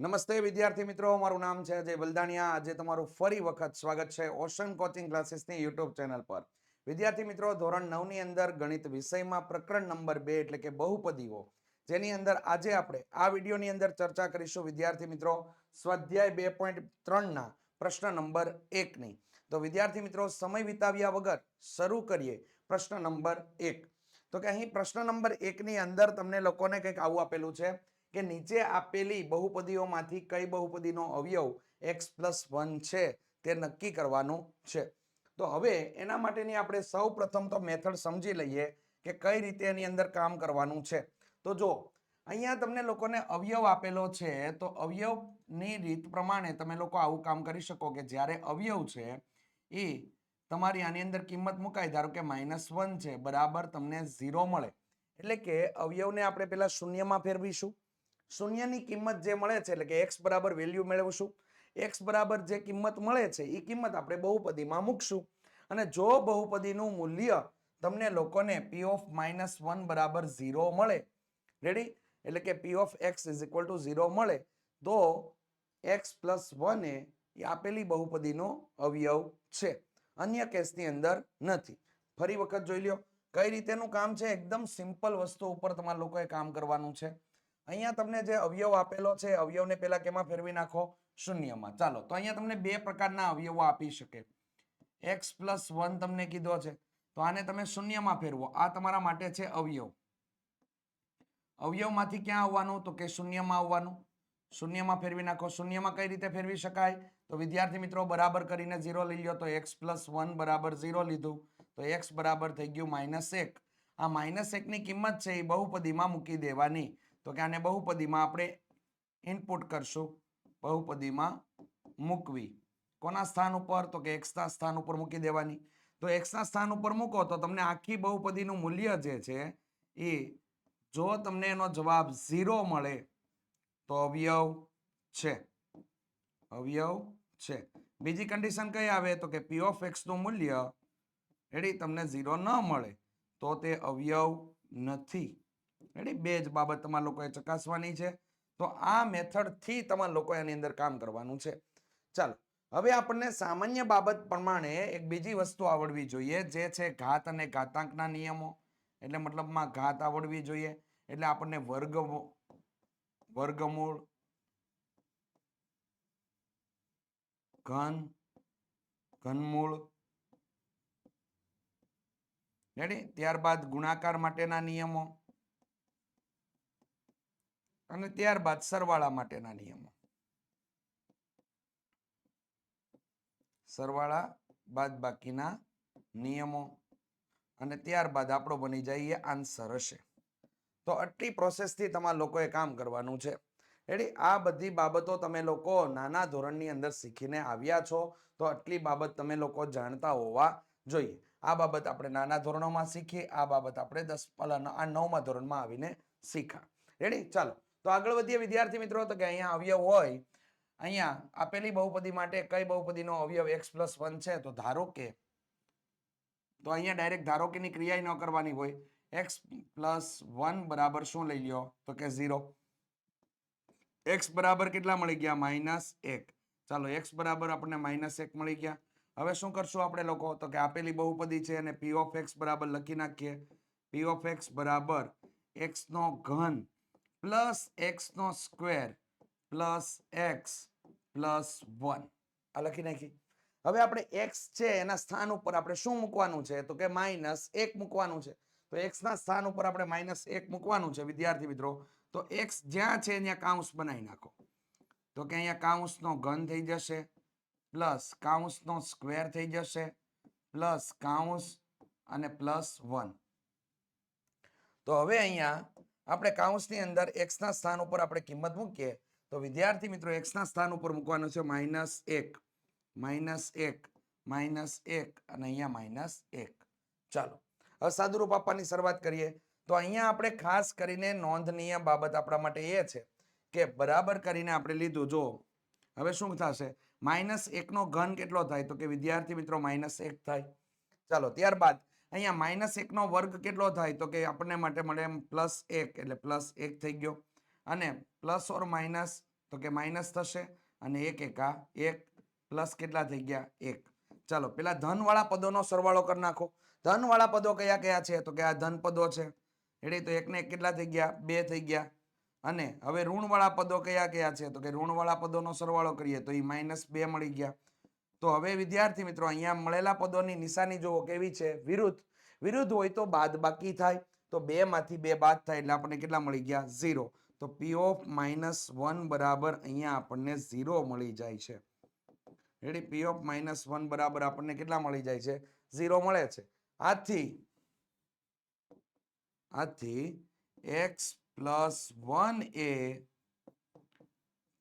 નમસ્તે વિદ્યાર્થી મિત્રો, મારું નામ છે અજય બલદાણિયા. આજે તમારું ફરી વખત સ્વાગત છે ઓશન કોચિંગ ક્લાસીસની યુટ્યુબ ચેનલ પર. વિદ્યાર્થી મિત્રો, ધોરણ નવની અંદર ગણિત વિષયમાં પ્રકરણ નંબર બે એટલે કે બહુપદીઓ, જેની અંદર આજે આપણે આ વિડીયોની અંદર ચર્ચા કરીશું. વિદ્યાર્થી મિત્રો, સ્વાધ્યાય બે પોઈન્ટ ત્રણના પ્રશ્ન નંબર એકની. તો વિદ્યાર્થી મિત્રો, સમય વિતાવ્યા વગર શરૂ કરીએ પ્રશ્ન નંબર એક. તો કે અહીં પ્રશ્ન નંબર એકની અંદર તમને લોકોને કંઈક આવું આપેલું છે. કે નીચે આપેલી બહુપદીઓમાંથી કઈ બહુપદીનો અવયવ એક્સ પ્લસ વન છે તે નક્કી કરવાનું છે. તો હવે એના માટેની આપણે સૌ પ્રથમ તો મેથડ સમજી લઈએ કે કઈ રીતે એની અંદર કામ કરવાનું છે. તો જો, અહીંયા તમને લોકોને અવયવ આપેલો છે, તો અવયવની રીત પ્રમાણે તમે લોકો આવું કામ કરી શકો કે જ્યારે અવયવ છે, એ તમારી આની અંદર કિંમત મુકાય. ધારો કે માઇનસ વન છે, બરાબર તમને ઝીરો મળે. એટલે કે અવયવને આપણે પેલા શૂન્યમાં ફેરવીશું. શૂન્યની કિંમત જે મળે છે, એટલે કે એક્સ બરાબર વેલ્યુ મેળવશું. એક્સ બરાબર જે કિંમત મળે છે એ કિંમત આપણે બહુપદીમાં મૂકશું. અને જો બહુપદીનું મૂલ્ય તમને લોકોને પી ઓફ માઇનસ વન બરાબર ઝીરો મળે રેડી એટલે કે P of X is equal to zero મળે, તો એક્સ પ્લસ વન એ આપેલી બહુપદીનો અવયવ છે. અન્ય કેસની અંદર નથી. ફરી વખત જોઈ લ્યો. કઈ રીતેનું કામ છે? એકદમ સિમ્પલ વસ્તુ ઉપર તમારા લોકોએ કામ કરવાનું છે. અહીંયા તમને જે અવયવ આપેલો છે અવયવને પેલા કેમાં ફેરવી નાખો? શૂન્યમાં. ચાલો, તો અહીંયા તમને બે પ્રકારના અવયવો આપી શકે. એક્સ પ્લસ વન તમને કીધો છે. તો આને તમે શૂન્યમાં ફેરવો. આ તમારા માટે છે અવયવ. અવયવમાંથી ક્યાં આવવાનું? તો કે શૂન્યમાં આવવાનું. શૂન્યમાં ફેરવી નાખો. શૂન્યમાં કઈ રીતે ફેરવી શકાય? તો વિદ્યાર્થી મિત્રો, બરાબર કરીને ઝીરો લઈ લો તો એક્સ પ્લસ વન બરાબર ઝીરો લીધું. તો એક્સ બરાબર થઈ ગયું માઇનસ એક. આ માઇનસ એકની કિંમત છે એ બહુપદીમાં મૂકી દેવાની. તો કે આને બહુપદીમાં આપણે ઇનપુટ કરશું. બહુપદીમાં મૂકવી. કોના સ્થાન ઉપર? તો કે એક્સના સ્થાન ઉપર મૂકી દેવાની. તો એક્સના સ્થાન ઉપર મૂકો તો તમને આખી બહુપદીનું મૂલ્ય જે છે એ જો તમને એનો જવાબ ઝીરો મળે તો અવયવ છે. અવયવ છે. બીજી કન્ડિશન કઈ આવે? તો કે પી ઓફ એક્સનું મૂલ્ય રેડી તમને ઝીરો ન મળે તો તે અવયવ નથી. રેડી? બે જ બાબત તમારા લોકોએ ચકાસવાની છે. તો આ મેથડથી તમારા લોકોએ આની અંદર કામ કરવાનું છે. ચાલો, હવે આપણને સામાન્ય બાબત પ્રમાણે એક બીજી વસ્તુ આવડવી જોઈએ, જે છે ઘાત અને ઘાતાંકના નિયમો. એટલે મતલબમાં ઘાત આવડવી જોઈએ. એટલે આપણને વર્ગ વર્ગમૂળ, ઘન, ઘનમૂળ. રેડી? ત્યારબાદ ગુણાકાર માટેના નિયમો. અને ત્યારબાદ સરવાળા માટેના નિયમો. સરવાળા, બાદ બાકીના નિયમો અને ત્યારબાદ આપણો બની જાય આન્સર હશે. તો આટલી પ્રોસેસથી તમારા લોકોએ કામ કરવાનું છે. એટલે આ બધી બાબતો તમે લોકો નાના ધોરણની અંદર શીખીને આવ્યા છો, તો આટલી બાબત તમે લોકો જાણતા હોવા જોઈએ. આ બાબત આપણે નાના ધોરણોમાં શીખી આ બાબત આપણે દસ આ નવમા ધોરણમાં આવીને શીખા. રેડી? ચાલો. તો આગળ વધીએ વિદ્યાર્થી મિત્રો, તો કે અહીંયા અવયવ હોય, અહીંયા આપેલી બહુપદી માટે કઈ બહુપદીનો અવયવ એક્સ પ્લસ વન છે? તો ધારો કે, તો અહીંયા ડાયરેક્ટ ધારો કે ની ક્રિયા ન કરવાની હોય. એક્સ પ્લસ બરાબર શું લઈ લ્યો? તો કે ઝીરો એક્સ બરાબર કેટલા મળી ગયા? માઇનસ એક. ચાલો એક્સ બરાબર આપણને માઇનસ એક મળી ગયા. હવે શું કરશું આપણે લોકો? તો કે આપેલી બહુપદી છે અને પી ઓફ એક્સ બરાબર લખી નાખીએ. પી ઓફ એક્સ બરાબર એક્સ નો ઘન પ્લસ એક્સ નો square plus X plus one આ લખી નાખી. હવે આપણે એક્સ છે એના સ્થાન ઉપર આપણે શું મૂકવાનું છે? તો કે માઇનસ એક મૂકવાનું છે. તો એક્સ ના સ્થાન ઉપર આપણે માઇનસ એક મૂકવાનું છે, વિદ્યાર્થી મિત્રો. તો એક્સ જ્યાં છે ત્યાં કાઉન્સ બનાવી નાખો. તો કે અહીંયા કાઉન્સનો ઘન થઈ જશે પ્લસ કાઉન્સનો સ્ક્વેર થઈ જશે પ્લસ કાઉન્સ અને પ્લસ વન તો હવે અહીંયા આપણે કાઉન્સની અંદર એક્સના સ્થાન ઉપર આપણે કિંમત મૂકીએ, તો વિદ્યાર્થી મિત્રો એક્સના સ્થાન ઉપર મૂકવાનું છે માઇનસ એક માઇનસ એક માઇનસ એક અને અહીંયા માઇનસ એક. ચાલો, હવે સાદુરૂપ આપવાની શરૂઆત કરીએ. તો અહીંયા આપણે ખાસ કરીને નોંધનીય બાબત આપણા માટે એ છે કે બરાબર કરીને આપણે લીધું જો હવે શું થશે? માઇનસ એકનો ઘન કેટલો થાય? તો કે વિદ્યાર્થી મિત્રો માઇનસ એક થાય. ચાલો, ત્યારબાદ અહીંયા માઇનસ એકનો વર્ગ કેટલો થાય? તો કે આપણને માટે મળે એમ પ્લસ એક, એટલે પ્લસ એક થઈ ગયો. અને પ્લસ ઓર માઇનસ, તો કે માઇનસ થશે. અને એક એકા એક, પ્લસ કેટલા થઈ ગયા? એક. ચાલો, પેલા ધનવાળા પદોનો સરવાળો કરી નાખો. ધનવાળા પદો કયા કયા છે? તો કે આ ધન પદો છે. એટલે તો એકને એક કેટલા થઈ ગયા? બે થઈ ગયા. અને હવે ઋણવાળા પદો કયા કયા છે? તો કે ઋણવાળા પદોનો સરવાળો કરીએ તો એ માઇનસ બે મળી ગયા. તો હવે વિદ્યાર્થી મિત્રો અહીંયા મળેલા પદોની નિશાની જુઓ કેવી છે. વિરુદ્ધ. વિરુદ્ધ હોય તો બાદ બાકી થાય. તો બે માંથી બે બાદ થાય એટલે આપણને કેટલા મળી ગયા? ઝીરો. તો પી ઓફ માઇનસ વન બરાબર અહીંયા આપણને ઝીરો મળી જાય છે. Ready P of minus one બરાબર આપણને કેટલા મળી જાય છે? ઝીરો મળે છે. આથી આથી એક્સ પ્લસ વન એ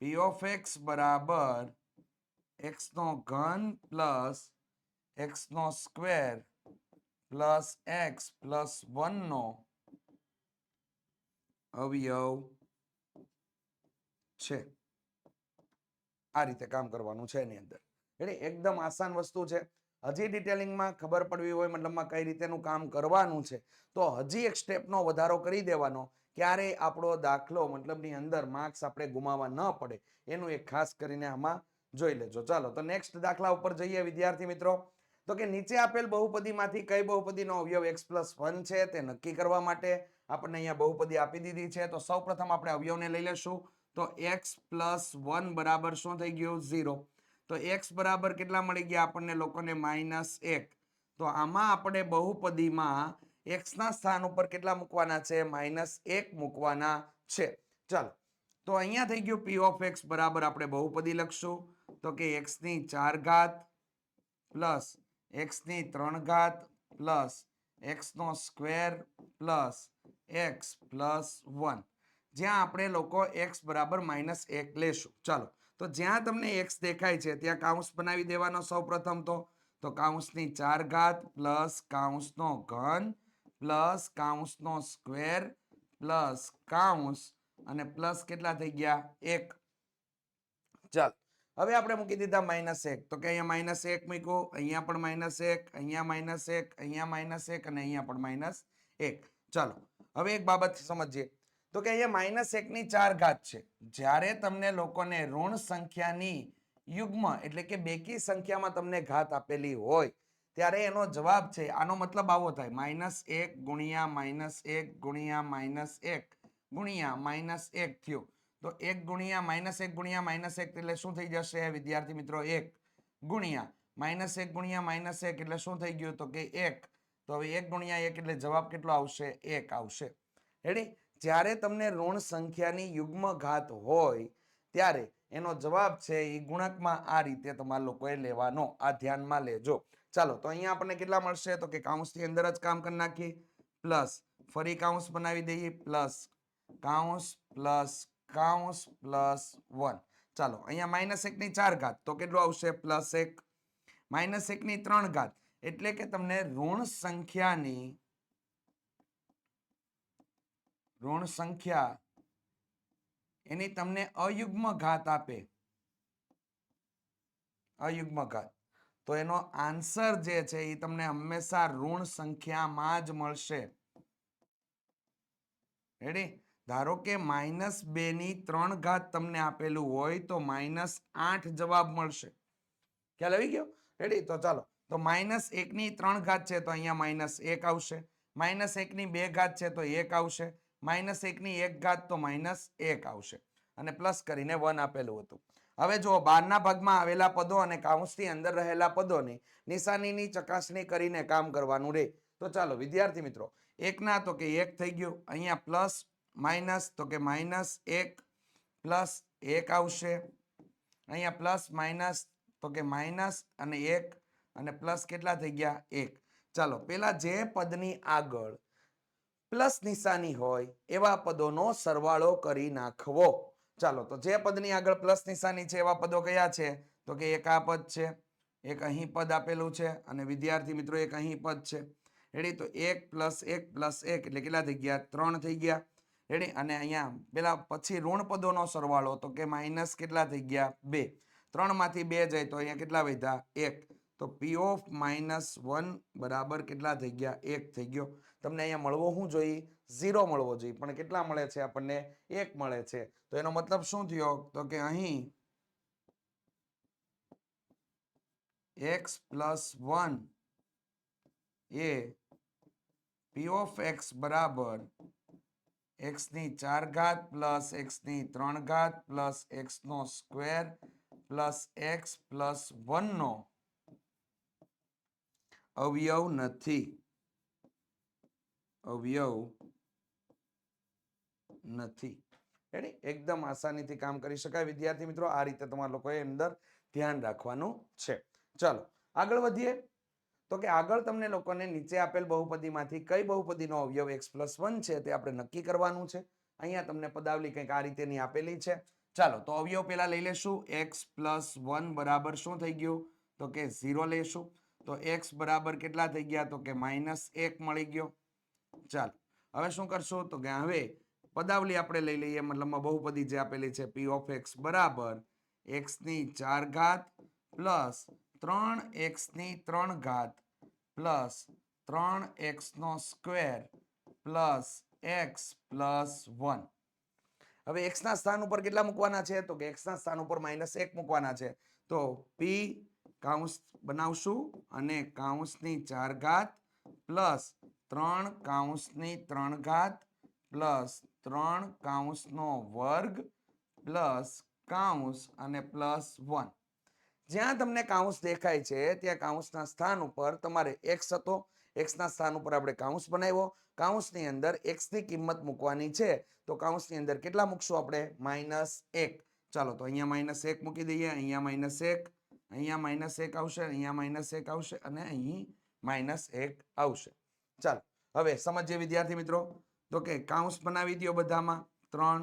પી ઓફ એક્સ બરાબર એક્સ નો ઘન પ્લસ એક્સ નો square plus X plus one નો અવયવ છે. આ રીતે કામ કરવાનું છે એની અંદર. એટલે એકદમ આસાન વસ્તુ છે. હજી ડિટેલિંગમાં ખબર પડવી હોય, મતલબમાં કઈ રીતેનું કામ કરવાનું છે. તો હજી એક સ્ટેપનો વધારો કરી દેવાનો. ક્યારે આપણો દાખલો મતલબની અંદર માર્ક્સ આપણે ગુમાવવા ન પડે. એનું એક ખાસ કરીને આમાં જોઈ લેજો. ચાલો, તો નેક્સ્ટ દાખલા ઉપર જઈએ વિદ્યાર્થી મિત્રો. તો કે નીચે આપેલ બહુપદીમાંથી કઈ બહુપદીનો અવયવ એક્સ પ્લસ વન છે તે નક્કી કરવા માટે આપણને અહીંયા બહુપદી આપી દીધી છે. તો સૌપ્રથમ આપણે અવયવને લઈ લેશું. તો એક્સ પ્લસ વન બરાબર શું થઈ ગયું? ઝીરો તો એક્સ બરાબર કેટલા મળી ગયા આપણને લોકોને? માઇનસ એક. તો આમાં આપણે બહુપદીમાં એક્સના સ્થાન ઉપર કેટલા મૂકવાના છે? માઇનસ એક મૂકવાના છે. ચાલો, તો અહીંયા થઈ ગયું પી ઓફ એક્સ બરાબર આપણે બહુપદી લખશું. તો કે એક્સની ચાર ઘાત પ્લસ એક્સની ત્રણ ઘાત પ્લસ એક્સ નો square plus X plus one. જ્યાં આપણે લોકો એક્સ બરાબર માઇનસ એક લેશું. ચાલો, તો જ્યાં તમને એક્સ દેખાય છે, ત્યાં કાઉન્સ બનાવી દેવાનો સૌ પ્રથમ તો. તો કાઉન્સની ચાર ઘાત પ્લસ કાઉન્સનો ઘન પ્લસ કાઉન્સનો સ્ક્વેર પ્લસ કાઉન્સ અને પ્લસ કેટલા થઈ ગયા? એક. ચાલ હવે આપણે મૂકી દીધા માઇનસ એક. તો કે અહીંયા માઇનસ એક મૂક્યું, અહીંયા પણ માઇનસ એક, અહીંયા માઇનસ એક, અહીંયા માઇનસ એક અને અહીંયા પણ માઇનસ એક. ચાલો, હવે એક બાબત સમજીએ. તો કે અહીંયા માઇનસ એકની ચાર ઘાત છે. જ્યારે તમને લોકોને ઋણ સંખ્યાની યુગ્મ એટલે કે બેકી સંખ્યામાં તમને ઘાત આપેલી હોય, ત્યારે એનો જવાબ છે, આનો મતલબ આવો થાય. માઇનસ એક ગુણ્યા માઇનસ એક ગુણ્યા માઇનસ એક ગુણ્યા માઇનસ એક થયું. તો એક ગુણ્યા માઇનસ એક ગુણ્યા માઇનસ એક એટલે શું થઈ જશે? વિદ્યાર્થી મિત્રો, એક ગુણ્યા માઇનસ એક ગુણ્યા માઇનસ એક એટલે શું થઈ ગયું? તો કે એક. તો હવે એક ગુણ્યા એક એટલે જવાબ કેટલો આવશે? એક આવશે. રેડી જ્યારે તમને ઋણ સંખ્યાની યુગ્મ ઘાત હોય, ત્યારે એનો જવાબ છે એ ગુણકમાં આ રીતે તમારા લોકોએ લેવાનો. આ ધ્યાનમાં લેજો. ચાલો, તો અહીંયા આપણને કેટલા મળશે? તો કે કાઉન્સની અંદર જ કામ કરી નાખીએ. પ્લસ ફરી કાઉન્સ બનાવી દઈએ. પ્લસ કાઉન્સ પ્લસ કાઉન્સ પ્લસ વન. ચાલો, અહીંયા માઇનસ એકની ચાર ઘાત, તો કેટલું આવશે? પ્લસ એક. માઇનસ એકની ત્રણ ઘાત, એટલે કે તમને ઋણ સંખ્યાની, ઋણ સંખ્યા, એની તમને અયુગ્મ ઘાત આપે. અયુગ્મ ઘાત. તો એનો આન્સર જે છે એ તમને હંમેશા ઋણ સંખ્યામાં જ મળશે. રેડી ધારો કે માઇનસ બેની ત્રણ ઘાત તમને આપેલું હોય તો માઇનસ આઠ જવાબ મળશે. ખ્યાલ આવી ગયો? રેડી તો ચાલો. તો માઇનસ એકની ત્રણ ઘાત છે તો અહીંયા માઇનસ એક આવશે. માઇનસ એકની બે ઘાત છે તો એક આવશે. માઇનસ એકની એક ઘાત તો માઇનસ એક આવશે. અને પ્લસ કરીને વન આપેલું હતું. હવે જો બારના ભાગમાં આવેલા પદો અને કાઉન્સની અંદર રહેલા પદોની નિશાનીની ચકાસણી કરીને કામ કરવાનું રહે તો ચાલો, વિદ્યાર્થી મિત્રો, એકના તો કે એક થઈ ગયું. અહીંયા પ્લસ માઇનસ, તો કે માઇનસ એક પ્લસ એક આવશે. અહીંયા પ્લસ, માઇનસ, તો કે માઇનસ અને એક અને પ્લસ કેટલા થઈ ગયા? એક. ચાલો, પેલા જે પદની આગળ પ્લસ નિશાની હોય, એવા પદોનો સરવાળો કરી નાખવો. ચાલો, તો જે પદની આગળ પ્લસ નિશાની છે, એવા પદો કયા છે? તો કે એક આ પદ છે, એક અહીં પદ આપેલું છે, અને વિદ્યાર્થી મિત્રો, એક અહીં પદ છે. રેડી તો એક પ્લસ એક પ્લસ એક, એટલે કેટલા થઈ ગયા? ત્રણ થઈ ગયા. રેડી? અને અહીંયા પેલા પછી ઋણ પદોનો સરવાળો, તો કે માઇનસ કેટલા થઈ ગયા? બે. ત્રણમાંથી બે જાય તો અહીંયા કેટલા વધ્યા? એક. તો પી ઓફ માઇનસ વન બરાબર કેટલા થઈ ગયા? એક થઈ ગયો. તમને અહીંયા મળવો શું જોઈએ? ઝીરો મળવો જોઈએ. પણ કેટલા મળે છે આપણને? એક મળે છે. તો એનો મતલબ શું થયો? તો કે અહીં એક્સ પ્લસ વન એ પી ઓફ એક્સ બરાબર એક્સની ચાર ઘાત પ્લસ એક્સની ત્રણ ઘાત પ્લસ એક્સનો સ્ક્વેર પ્લસ એક્સ પ્લસ વનનો અવયવ નથી. અવયવ નથી. રેડી એકદમ આસાનીથી કામ કરી શકાય. વિદ્યાર્થી મિત્રો, આ રીતે તમારા લોકોએ અંદર ધ્યાન રાખવાનું છે. ચાલો, આગળ વધીએ. તો કે આગળ તમને લોકોને નીચે આપેલ બહુપદીમાંથી કઈ બહુપદીનો અવયવ એક્સ પ્લસ વન છે તે આપણે નક્કી કરવાનું છે. અહીંયા તમને પદાવલી કંઈક આ રીતેની આપેલી છે. ચાલો, તો અવયવ પહેલાં લઈ લેશું. એક્સ પ્લસ વન બરાબર શું થઈ ગયું? તો કે ઝીરો લેશું. તો એક્સ બરાબર કેટલા થઈ ગયા? તો કે માઇનસ એક મળી ગયો. ચાલો, હવે શું કરશું? તો કે હવે પદાવલી આપણે લઈ લઈએ. મતલબમાં બહુપદી જે આપેલી છે પી ઓફ એક્સ બરાબર એક્સની ચાર ઘાત પ્લસ ત્રણ એક્સની ત્રણ ઘાત પ્લસ ત્રણ એક્સનો square plus X plus one. હવે એક્સના સ્થાન ઉપર કેટલા મૂકવાના છે? તો કે એક્સના સ્થાન ઉપર માઇનસ એક મૂકવાના છે. તો પી કાઉન્સ બનાવશું અને કાઉન્સની ચાર ઘાત પ્લસ ત્રણ કાઉન્સની ત્રણ ઘાત પ્લસ ત્રણ કાઉન્સનો વર્ગ પ્લસ કાઉન્સ અને પ્લસ વન. જ્યાં તમને કાઉન્સ દેખાય છે, ત્યાં કાઉન્સના સ્થાન ઉપર તમારે એક્સ હતો. એક્સના સ્થાન ઉપર આપણે કાઉન્સ બનાવ્યો. કાઉન્સની અંદર એક્સની કિંમત મૂકવાની છે. તો કાઉન્સની અંદર કેટલા મૂકશું આપણે? માઇનસ એક. ચાલો તો અહીંયા માઇનસ એક મૂકી દઈએ. અહીંયા માઇનસ એક. અહીંયા માઇનસ એક આવશે. અહીંયા માઇનસ એક આવશે અને અહીં માઇનસ એક આવશે. ચાલો, હવે સમજીએ વિદ્યાર્થી મિત્રો. તો કે કાઉન્સ બનાવી દો બધામાં. ત્રણ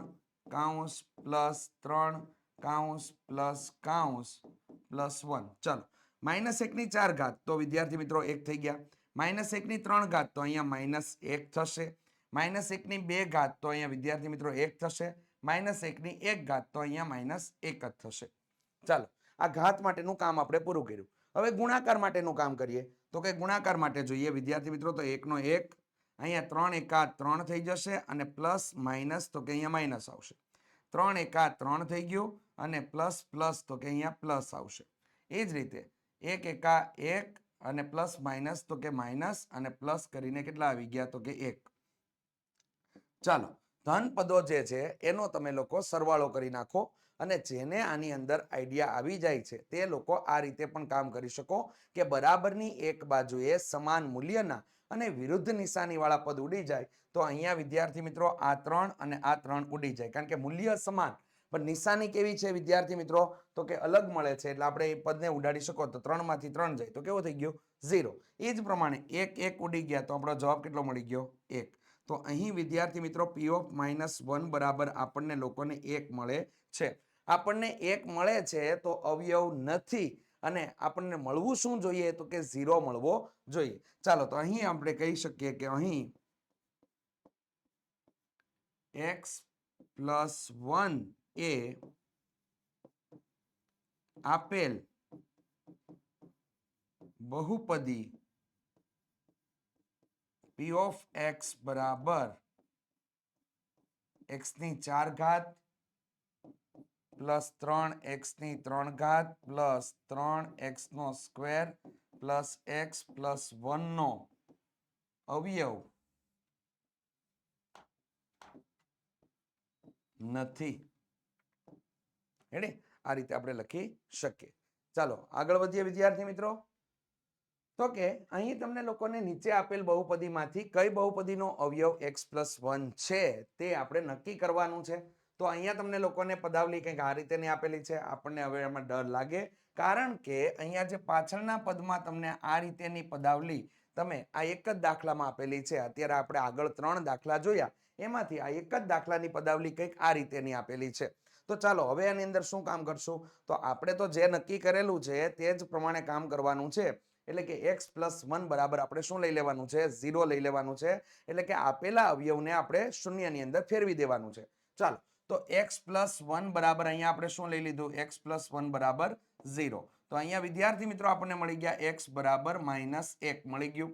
કાઉન્સ પ્લસ ત્રણ કાઉન્સ પ્લસ કાઉન્સ. Plus one. ચાલો, માઇનસ એકની ચાર ઘાત, તો વિદ્યાર્થી મિત્રો એક થઈ ગયા. માઇનસ એકની ત્રણ ઘાત, તો અહીંયા માઇનસ એક થશે. માઇનસ એકની બે ઘાત, તો અહીંયા વિદ્યાર્થી મિત્રો એક થશે. માઇનસ એકની એક ઘાત, તો અહીંયા માઇનસ એક જ થશે. ચાલો, આ ઘાત માટેનું કામ આપણે પૂરું કર્યું. હવે ગુણાકાર માટેનું કામ કરીએ. તો કે ગુણાકાર માટે જોઈએ, વિદ્યાર્થી મિત્રો, તો એકનો એક, અહીંયા ત્રણ એકા ત્રણ થઈ જશે અને પ્લસ માઇનસ, તો કે અહીંયા માઇનસ આવશે. ત્રણ એકા ત્રણ થઈ ગયું. અને પ્લસ પ્લસ તો કે અહીંયા પ્લસ આવશે. એ જ રીતે એક એકા એક અને પ્લસ માઇનસ તો કે માઇનસ અને પ્લસ કરીને કેટલા આવી ગયા? તો કે એક. ચાલો, ધન પદો જે છે એનો તમે લોકો સરવાળો કરી નાખો અને જેને આની અંદર આઈડિયા આવી જાય છે તે લોકો આ રીતે પણ કામ કરી શકો કે બરાબરની એક બાજુએ સમાન મૂલ્યના અને વિરુદ્ધ નિશાનીવાળા પદ ઉડી જાય તો અહીંયા વિદ્યાર્થી મિત્રો આ ત્રણ અને આ ત્રણ ઉડી જાય. કારણ કે મૂલ્ય સમાન પણ નિશાની કેવી છે વિદ્યાર્થી મિત્રો? તો કે અલગ મળે છે, એટલે આપણે એ પદને ઉડાડી શકો તો ત્રણમાંથી ત્રણ જાય. તો કેવો થઈ ગયો? ઝીરો. એ જ પ્રમાણે એક એક ઉડી ગયા તો આપણો જવાબ કેટલો મળી ગયો? એક. તો અહીં વિદ્યાર્થી મિત્રો પી ઓફ માઇનસ વન બરાબર આપણને લોકોને એક મળે છે. આપણને એક મળે છે તો અવયવ નથી. અને આપણને મળવું શું જોઈએ? તો કે ઝીરો મળવો જોઈએ. ચાલો, તો અહીં આપણે કહી શકીએ કે અહીં એક્સ પ્લસ વન એ આપેલ બહુપદી પી ઓફ એક્સ બરાબર એક્સની ચાર ઘાત પ્લસ ત્રણ એક્સની ત્રણ ઘાત પ્લસ ત્રણ એક્સનો સ્ક્વેર પ્લસ એક્સ પ્લસ વનનો અવયવ નથી. હેડી? આ રીતે આપણે લખી શકીએ. ચાલો, આગળ વધીએ વિદ્યાર્થી મિત્રો. તો કે અહીં તમને લોકોને નીચે આપેલ બહુપદીમાંથી કઈ બહુપદીનો અવયવ એક્સ પ્લસ વન છે તે આપણે નક્કી કરવાનું છે. તો અહીંયા તમને લોકોને પદાવલી કંઈક આ રીતેની આપેલી છે. આપણને હવે એમાં ડર લાગે. કારણ કે અહીંયા જે પાછળના પદમાં તમને આ રીતેની પદાવલી તમે આ એક જ દાખલામાં આપેલી છે. અત્યારે આપણે આગળ ત્રણ દાખલા જોયા. એમાંથી આ એક જ દાખલાની પદાવલી કંઈક આ રીતેની આપેલી છે. તો ચાલો, હવે આની અંદર શું કામ કરશું? તો આપણે તો જે નક્કી કરેલું છે, તે જ પ્રમાણે કામ કરવાનું છે. એટલે કે એક્સ પ્લસ વન બરાબર આપણે શું લઈ લેવાનું છે? ઝીરો લઈ લેવાનું છે. એટલે કે આપેલા અવયવને આપણે શૂન્યની અંદર ફેરવી દેવાનું છે. ચાલો, તો એક્સ પ્લસ વન બરાબર અહીંયા આપણે શું લઈ લીધું? એક્સ પ્લસ વન બરાબર ઝીરો તો અહીંયા વિદ્યાર્થી મિત્રો આપણને મળી ગયા એક્સ બરાબર માઇનસ એક. મળી ગયું.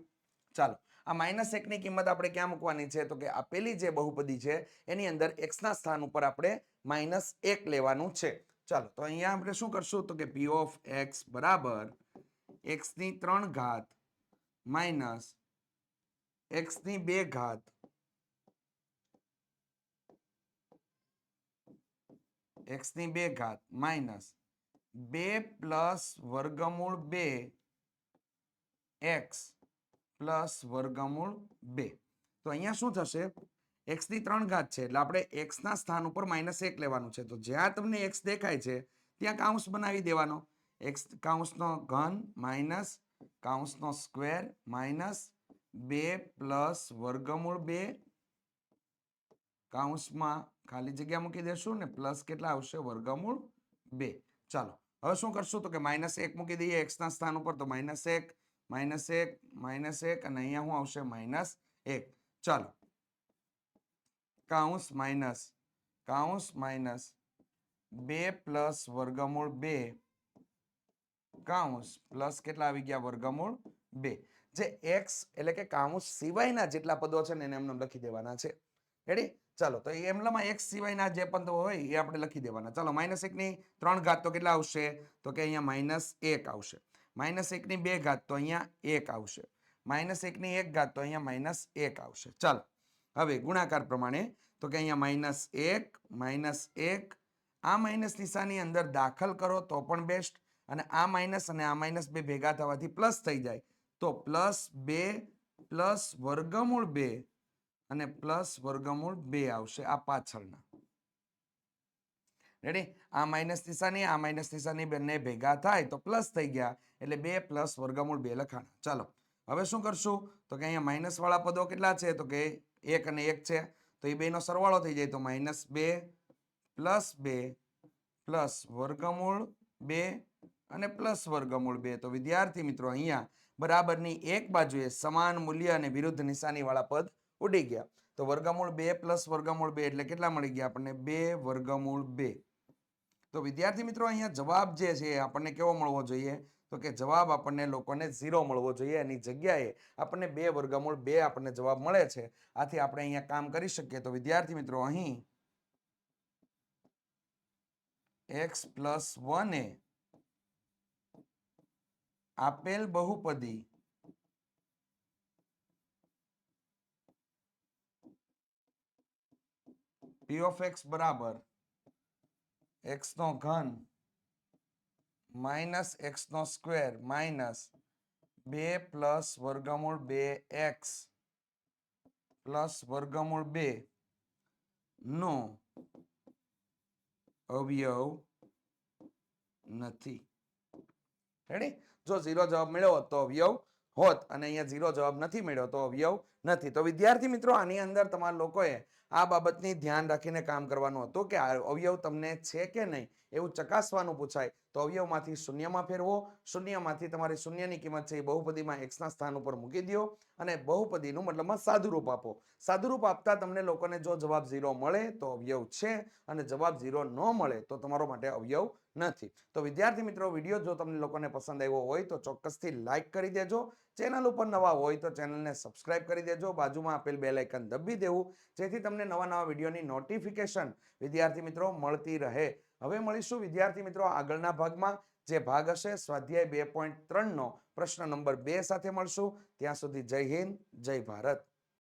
ચાલો આ માઇનસ એકની કિંમત આપણે ક્યાં મૂકવાની છે? તો કે આપેલી જે બહુપદી છે, એની અંદર એક્સના સ્થાન ઉપર આપણે માઇનસ એક લેવાનું છે. ચાલો, તો અહીંયા આપણે શું કરશું? તો કે પી ઓફ એક્સ બરાબર એક્સની ત્રણ ઘાત માઇનસ એક્સની બે ઘાત એક્સની બે ઘાત માઇનસ બે પ્લસ વર્ગમૂળ બે એક્સ પ્લસ વર્ગમૂળ બે. તો અહીંયા શું થશે? એક્સની ત્રણ ઘાત છે, એટલે આપણે એક્સ ના સ્થાન ઉપર માઇનસ એક લેવાનું છે. તો જ્યાં તમને એક્સ દેખાય છે, ત્યાં કાઉન્સ બનાવી દેવાનો. એક્સ કાઉન્સનો ઘન માઇનસ કાઉન્સનો સ્ક્વેર માઇનસ બે પ્લસ વર્ગમૂળ બે. કાઉન્સમાં ખાલી જગ્યા મૂકી દેશું ને પ્લસ કેટલા આવશે? વર્ગમૂળ બે. ચાલો, હવે શું કરશું? તો કે માઇનસ એક મૂકી દઈએ એક્સ ના સ્થાન ઉપર, તો માઇનસ એક માઇનસ એક માઇનસ એક, અને અહીંયા શું આવશે? માઇનસ એક. ચાલો. કાઉન્સ માઇનસ કાઉન્સ માઇનસ બે પ્લસ વર્ગમૂળ બે. કાઉન્સ પ્લસ કેટલા આવી ગયા? વર્ગમૂળ બે. જે એક્સ એટલે કે કાઉન્સ સિવાયના જેટલા પદો છે ને એને એમને લખી દેવાના છે. રેડી ચાલો, તો એ એમલામાં એક્સ સિવાયના જે પદો હોય એ આપણે લખી દેવાના. ચાલો માઇનસ એકની ત્રણ ઘાત તો કેટલા આવશે? તો કે અહીંયા માઇનસ એક આવશે. માઇનસ એકની બે ઘાત તો અહીંયા એક આવશે. માઇનસ એકની એક ઘાત તો અહીંયા માઇનસ એક આવશે. ચાલો, હવે ગુણાકાર પ્રમાણે તો કે અહીંયા માઇનસ એક માઇનસ એક, આ માઇનસ નિશાની અંદર દાખલ કરો તો પણ બેસ્ટ અને આ માઇનસ અને આ માઇનસ બે ભેગા થવાથી પ્લસ થઈ જાય. તો પ્લસ બે પ્લસ વર્ગમૂળ બે અને પ્લસ વર્ગમૂળ બે આવશે આ પાછળના. રેડી આ માઇનસ નિશાની, આ માઇનસ નિશાની બંને ભેગા થાય તો પ્લસ થઈ ગયા. એટલે બે પ્લસ વર્ગમૂળ બે લખાણા. ચાલો, હવે શું કરશું? તો કે અહીંયા માઇનસવાળા પદો કેટલા છે? તો કે એક અને એક છે. તો એ બેનો સરવાળો થઈ જાય તો માઇનસ બે પ્લસ બે પ્લસ વર્ગમૂળ બે અને પ્લસ વર્ગમૂળ બે. તો વિદ્યાર્થી મિત્રો, અહીંયા બરાબરની એક બાજુએ સમાન મૂલ્ય અને વિરુદ્ધ નિશાનીવાળા પદ ઉડી ગયા. તો વર્ગમૂળ બે પ્લસ વર્ગમૂળ બે એટલે કેટલા મળી ગયા આપણને? બે વર્ગમૂળ બે. તો વિદ્યાર્થી મિત્રો, અહીંયા જવાબ જે છે આપણને કેવો મળવો જોઈએ? તો કે જવાબ આપણને લોકોને ઝીરો મળવો જોઈએ. એની જગ્યાએ આપણને બે વર્ગમૂળ, બે આપણને જવાબ મળે છે. આથી આપણે અહીંયા કામ કરી શકીએ. તો વિદ્યાર્થી મિત્રો, અહીં એક્સ પ્લસ વન એ આપેલ બહુપદી પી ઓફ એક્સ બરાબર એક્સ નો ઘન માઇનસ એક્સ નો સ્ક્વેર માઇનસ બે પ્લસ વર્ગમૂળ બે એક્સ પ્લસ વર્ગમૂળ બે નો અવયવ નથી. રેડી જો ઝીરો જવાબ મેળવો તો અવયવ હોત અને અહીંયા ઝીરો જવાબ નથી મળ્યો તો અવયવ નથી. તો વિદ્યાર્થી મિત્રો, આની અંદર તમારા લોકોએ આ બાબતની ધ્યાન રાખીને કામ કરવાનું હતું કે અવયવ તમને છે કે નહીં એવું ચકાસવાનું પૂછાય, તો અવયવમાંથી શૂન્યમાં ફેરવો. શૂન્યમાંથી તમારી શૂન્યની કિંમત છે એ બહુપદીમાં એક્સના સ્થાન ઉપર મૂકી દો અને બહુપદીનું મતલબમાં સાદુરૂપ આપો. સાદુરૂપ આપતા તમને લોકોને જો જવાબ ઝીરો મળે તો અવયવ છે અને જવાબ ઝીરો ન મળે તો તમારો માટે અવયવ નથી. તો વિદ્યાર્થી મિત્રો, વીડિયો જો તમને લોકોને પસંદ આવ્યો હોય તો ચોક્કસથી લાઇક કરી દેજો. ચેનલ ઉપર નવા હોય તો ચેનલને સબસ્ક્રાઇબ કરી દેજો. બાજુમાં આપેલ બે લાઇકન દબી દેવું. જેથી તમને નવા નવા વિડીયોની નોટિફિકેશન વિદ્યાર્થી મિત્રો મળતી રહે. હવે મળીશું વિદ્યાર્થી મિત્રો આગળના ભાગમાં. જે ભાગ હશે સ્વાધ્યાય બે પોઈન્ટ ત્રણનો પ્રશ્ન નંબર બે સાથે મળશું. ત્યાં સુધી જય હિન્દ, જય ભારત.